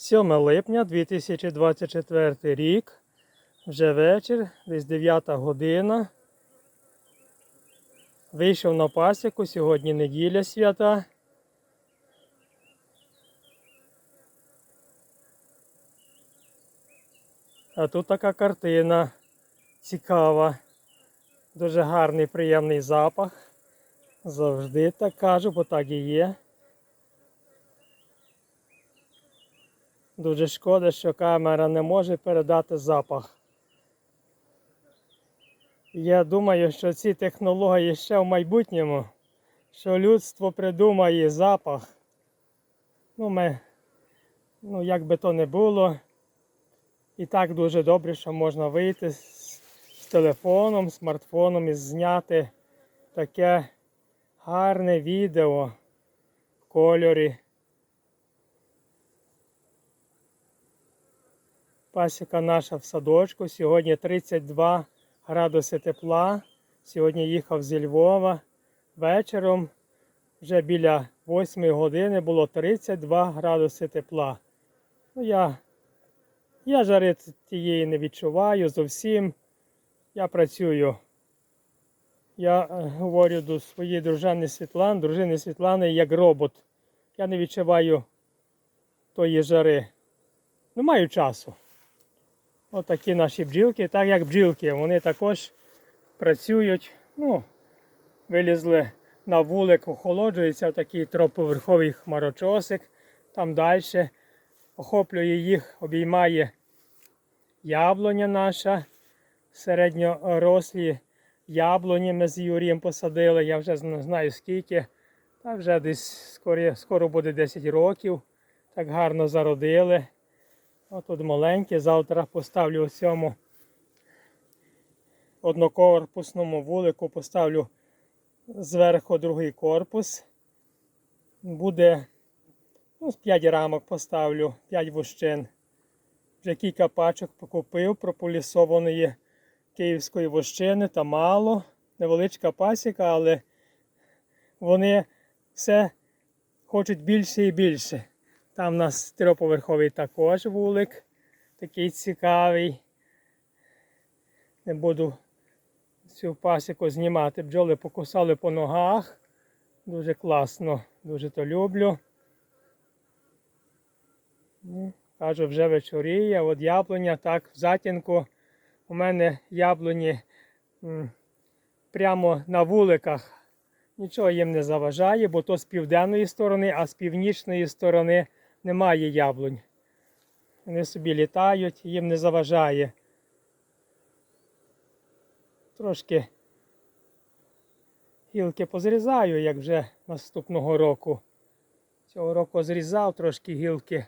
7 липня 2024 рік. Вже вечір, десь 9 година. Вийшов на пасіку, сьогодні неділя свята. А тут така картина цікава. Дуже гарний, приємний запах. Завжди так кажу, бо так і є. Дуже шкода, що камера не може передати запах. Я думаю, що ці технології ще в майбутньому, що людство придумає запах. Ну, ми, ну, як би то не було, і так дуже добре, що можна вийти з, з телефоном, смартфоном і зняти таке гарне відео в кольорі. Пасіка наша в садочку. Сьогодні 32 градуси тепла. Сьогодні їхав зі Львова. Вечором вже біля 8 години було 32 градуси тепла. Ну, я, я жари тієї не відчуваю зовсім. Я працюю. Я е, говорю до своєї дружини Світлани, дружини Світлани як робот. Я не відчуваю тої жари. Не маю часу. Отакі наші бджілки, так як бджілки, вони також працюють. Ну, вилізли на вулик, охолоджується такий троповерховий хмарочосик. Там далі охоплює їх, обіймає яблуня наша. Середньорослі яблуні ми з Юрієм посадили. Я вже не знаю скільки. Та вже десь скоро, скоро буде 10 років. Так гарно зародили. Отут маленьке, завтра поставлю у цьому однокорпусному вулику, поставлю зверху другий корпус. Буде ну, 5 рамок поставлю, 5 вощин. Вже кілька пачок покупив прополісованої київської вощини та мало. Невеличка пасіка, але вони все хочуть більше і більше. Там у нас трьохповерховий також вулик, такий цікавий. Не буду цю пасіку знімати. Бджоли покусали по ногах. Дуже класно, дуже то люблю. Ну, Кажу, вже вечоріє, от яблуня так в затінку. У мене яблуні прямо на вуликах. Нічого їм не заважає, бо то з південної сторони, а з північної сторони немає яблунь. Вони собі літають, їм не заважає. Трошки гілки позрізаю, як вже наступного року. Цього року зрізав трошки гілки.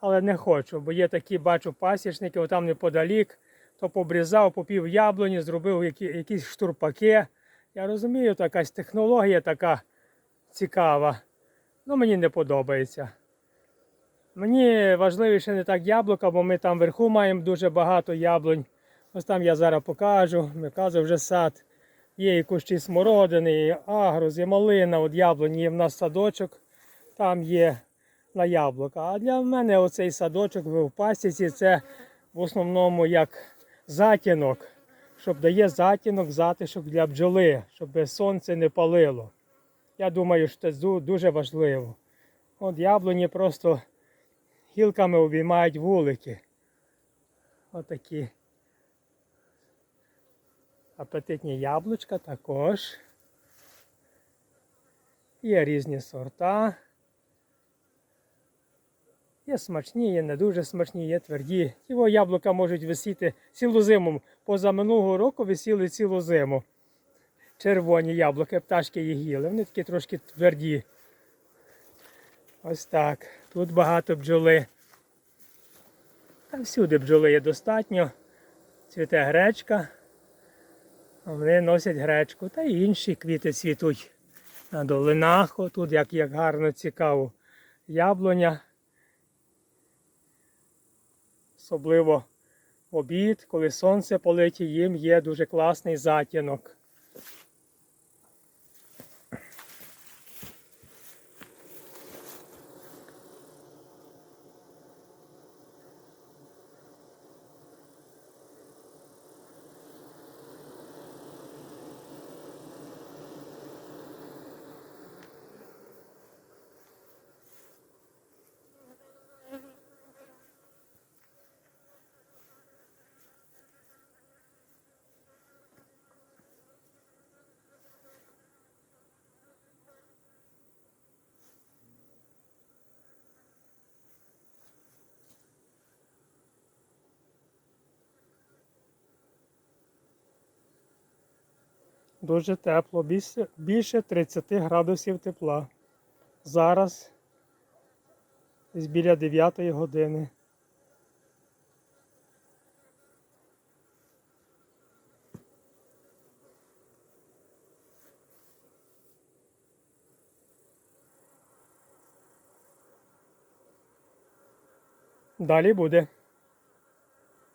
Але не хочу, бо є такі, бачу, пасічники, отам неподалік, то побрізав, попів яблуні, зробив які, якісь штурпаки. Я розумію, якась технологія така цікава. Ну, мені не подобається. Мені важливіше не так яблука, бо ми там вверху маємо дуже багато яблунь. Ось там я зараз покажу. Кажу, вже сад. Є і кущі смородини, і агрус, і малина, от яблуні є в нас садочок, там є на яблука. А для мене оцей садочок в пасіці це в основному як затінок, щоб дає затінок, затишок для бджоли, щоб сонце не палило. Я думаю, що це дуже важливо. От яблуні просто гілками обіймають вулики. Отакі. Апетитні яблучка також. Є різні сорта. Є смачні, є не дуже смачні, є тверді. Його яблука можуть висіти цілу зиму. Поза минулого року висіли цілу зиму. Червоні яблука, пташки їх їли. Вони такі трошки тверді. Ось так. Тут багато бджоли. Та всюди бджоли є достатньо. Цвіте гречка. Вони носять гречку. Та й інші квіти цвітуть на долинах. Тут як, як гарно цікаво. Яблуня. Особливо в обід, коли сонце полить, їм є дуже класний затінок. Дуже тепло, більше, більше 30 градусів тепла. Зараз біля 9 години. Далі буде.